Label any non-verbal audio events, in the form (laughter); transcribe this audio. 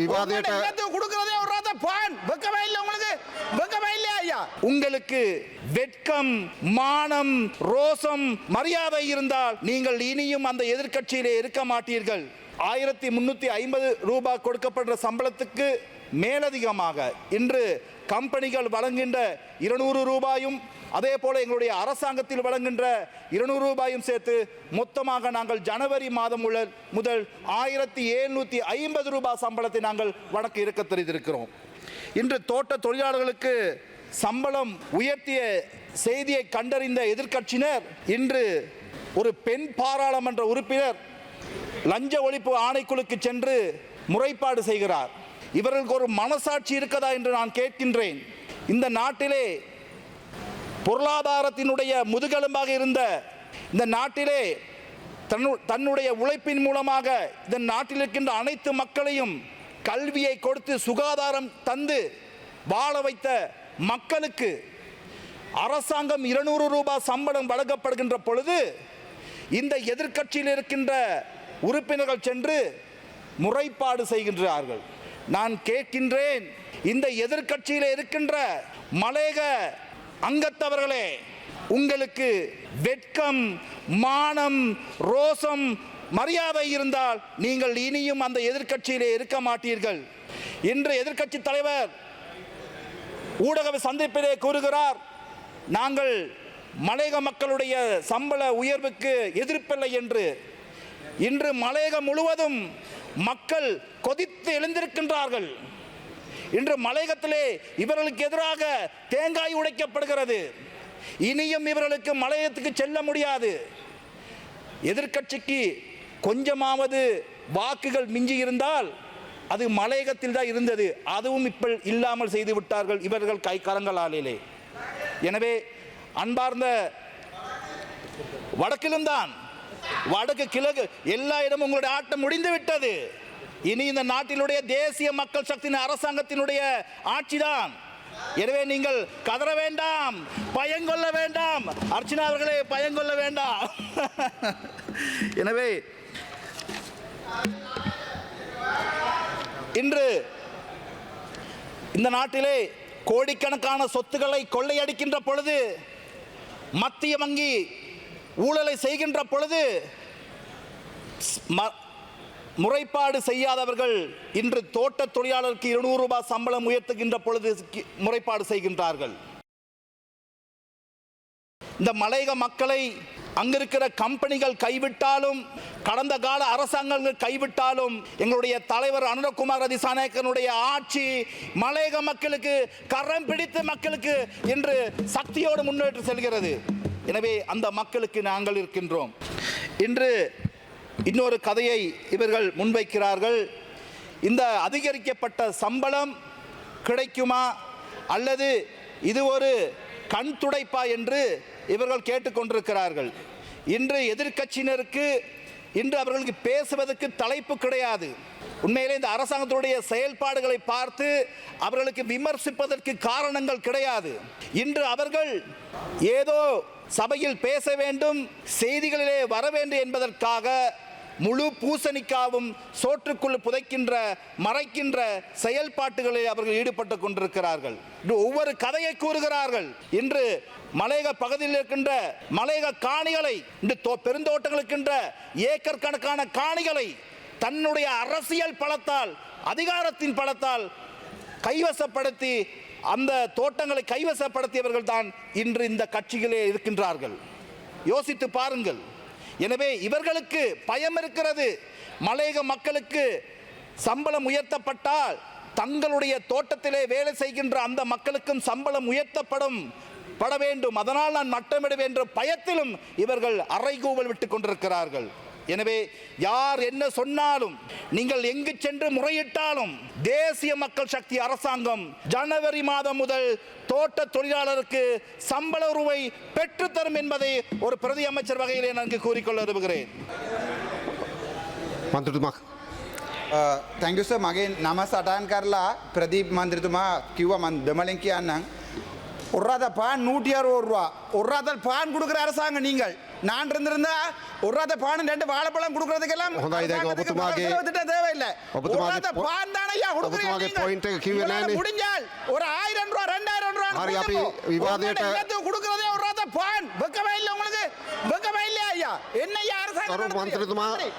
விவாதிட்ட கொடுக்கறதே பான். வெக்கமே இல்லை உங்களுக்கு? வெக்கமே இல்லையா ஐயா? உங்களுக்கு வெட்கம் மானம் ரோசம் மரியாதை இருந்தால் நீங்கள் இனியும் அந்த எதிர்கட்சியிலே இருக்க மாட்டீர்கள். ஆயிரத்தி முன்னூத்தி ஐம்பது ரூபாய் கொடுக்கப்படுற சம்பளத்துக்கு மேலதிகமாக. இன்று கம்பெனிகள் வழங்குகின்ற இருநூறு ரூபாயும் அதே போல எங்களுடைய அரசாங்கத்தில் வழங்குகின்ற இருநூறு ரூபாயும் சேர்த்து மொத்தமாக நாங்கள் ஜனவரி மாதம் உள்ள முதல் ஆயிரத்தி எழுநூற்றி ஐம்பது ரூபாய் சம்பளத்தை நாங்கள் வழக்கு இருக்க தெரிந்திருக்கிறோம். இன்று தோட்ட தொழிலாளர்களுக்கு சம்பளம் உயர்த்திய செய்தியை கண்டறிந்த எதிர்க்கட்சியினர் இன்று ஒரு பெண் பாராளுமன்ற உறுப்பினர் லஞ்ச ஒழிப்பு ஆணைக்குழுக்கு சென்று முறைப்பாடு செய்கிறார். இவர்களுக்கு ஒரு மனசாட்சி இருக்கதா என்று நான் கேட்கின்றேன். இந்த நாட்டிலே பொருளாதாரத்தினுடைய முதுகெலும்பாக இருந்த இந்த நாட்டிலே தன்னு தன்னுடைய உழைப்பின் மூலமாக இந்த நாட்டில் இருக்கின்ற அனைத்து மக்களையும் கல்வியை கொடுத்து சுகாதாரம் தந்து வாழ வைத்த மக்களுக்கு அரசாங்கம் இருநூறு ரூபாய் சம்பளம் வழங்கப்படுகின்ற பொழுது இந்த எதிர்க்கட்சியில் இருக்கின்ற உறுப்பினர்கள் சென்று முறைப்பாடு செய்கின்றார்கள். நான் கேட்கின்றேன். இந்த எதிர்க்கட்சியில் இருக்கின்ற மலேக அங்கத்தவர்களே உங்களுக்கு வெட்கம் மானம் ரோசம் மரியாதை இருந்தால் நீங்கள் இனியும் அந்த எதிர்க்கட்சியிலே இருக்க மாட்டீர்கள். இன்று எதிர்க்கட்சி தலைவர் ஊடக சந்திப்பிலே கூறுகிறார் நாங்கள் மலையக மக்களுடைய சம்பள உயர்வுக்கு எதிர்ப்பில்லை என்று. இன்று மலையகம் முழுவதும் மக்கள் கொதித்து எழுந்திருக்கின்றார்கள். இன்று மலையகத்திலே இவர்களுக்கு எதிராக தேங்காய் உடைக்கப்படுகிறது. இனியும் இவர்களுக்கு மலையத்துக்கு செல்ல முடியாது. எதிர்க்கட்சிக்கு கொஞ்சமாவது வாக்குகள் மிஞ்சி இருந்தால் அது மலையகத்தில் தான் இருந்தது. அதுவும் இப்போ இல்லாமல் செய்து விட்டார்கள் இவர்கள் கை கரங்களாலே எனவே அன்பார்ந்த வடக்கிலும் தான் வடக்கு கிழக்கு எல்லா இடமும் உங்களுடைய ஆட்டம் முடிந்து விட்டது இனி இந்த நாட்டினுடைய தேசிய மக்கள் சக்தியின் அரசாங்கத்தினுடைய ஆட்சிதான். எனவே நீங்கள் கதற வேண்டாம் பயங்கொள்ள வேண்டாம். அர்ச்சனா அவர்களே பயங்கொள்ள வேண்டாம். (laughs) எனவே இன்று இந்த நாட்டிலே கோடிக்கணக்கான சொத்துக்களை கொள்ளையடிக்கின்ற பொழுது மத்திய வங்கி ஊழலை செய்கின்ற பொழுது ம- முறைப்பாடு செய்யாதவர்கள் இன்று தோட்ட தொழிலாளருக்கு இருநூறு ரூபாய் சம்பளம் உயர்த்துகின்ற பொழுது கி- முறைப்பாடு செய்கின்றார்கள். இந்த மலையக மக்களை அங்கிருக்கிற கம்பெனிகள் கைவிட்டாலும் கடந்த கால அரசாங்கங்கள் கைவிட்டாலும் எங்களுடைய தலைவர் அனுரகுமார் அதிசாநாயக்கனுடைய ஆட்சி மலையக மக்களுக்கு கரம் பிடித்து மக்களுக்கு இன்று சக்தியோடு முன்னேற்று செல்கிறது. எனவே அந்த மக்களுக்கு நாங்கள் இருக்கின்றோம். இன்று இன்னொரு கதையை இவர்கள் முன்வைக்கிறார்கள். இந்த அதிகரிக்கப்பட்ட சம்பளம் கிடைக்குமா? அல்லது இது ஒரு கண் துடைப்பா என்று இவர்கள் கேட்டுக்கொண்டிருக்கிறார்கள். இன்று எதிர்க்கட்சியினருக்கு இன்று அவர்களுக்கு பேசுவதற்கு தலைப்பு கிடையாது. உண்மையிலே இந்த அரசாங்கத்துடைய செயல்பாடுகளை பார்த்து அவர்களுக்கு விமர்சிப்பதற்கு காரணங்கள் கிடையாது. இன்று அவர்கள் ஏதோ சபையில் பேச வேண்டும் செய்திகளிலே வர வேண்டும் என்பதற்காக முழு பூசணிக்காவும் சோற்றுக்குள் புதைக்கின்ற மறைக்கின்ற செயல்பாட்டுகளில் அவர்கள் ஈடுபட்டு கொண்டிருக்கிறார்கள். இன்று ஒவ்வொரு கதையை கூறுகிறார்கள். இன்று மலையக பகுதியில் இருக்கின்ற மலையக காணிகளை இன்று தோ- ஏக்கர் கணக்கான காணிகளை தன்னுடைய அரசியல் பலத்தால் அதிகாரத்தின் பலத்தால் கைவசப்படுத்தி அந்த தோட்டங்களை கைவசப்படுத்தியவர்கள் தான் இன்று இந்த கட்சிகளே இருக்கின்றார்கள். யோசித்து பாருங்கள். எனவே இவர்களுக்கு பயம் இருக்கிறது. மலையக மக்களுக்கு சம்பளம் உயர்த்தப்பட்டால் தங்களுடைய தோட்டத்திலே வேலை செய்கின்ற அந்த மக்களுக்கும் சம்பளம் உயர்த்தப்படும் பட வேண்டும். அதனால் நான் மட்டமிடுவேன் என்ற பயத்திலும் இவர்கள் அறைகூவல் விட்டு கொண்டிருக்கிறார்கள். எனவே யார் என்ன சொன்னாலும் நீங்கள் எங்கு சென்று முறையிட்டாலும் தேசிய மக்கள் சக்தி அரசாங்கம் ஜனவரி மாதம் முதல் தோட்ட தொழிலாளருக்கு சம்பள உருவை பெற்றுத்தரும் என்பதை ஒரு பிரதி அமைச்சர் வகையில் நான் கூறிக்கொள்ள விரும்புகிறேன். थँक्यू சார் मागे नामा साठाण कारला प्रदीप मांद्रे तुम्हा किंवा दमलिंकी अण्णांक ஒரு ரூபா பான் நூற்றி அறுபது ரூபா ஒரு ரூபா பான் கொடுக்குற அரசாங்கம் நீங்கள். நான் இருந்திருந்தா ஒரு ரூபா ரெண்டு வாழைப்பழம் கொடுக்கறதுக்கெல்லாம் தேவையில்லை. பான் தானையா கொடுக்குறீங்க முடிஞ்சால் ஒரு ஆயிரம் ரூபா ரெண்டாயிரம் ரூபா கொடுக்குறதே ஒரு ரூபா பான். வெக்கமே இல்லை உங்களுக்கு. வெக்கமே இல்லையா ஐயா? என்ன அரசாங்கம்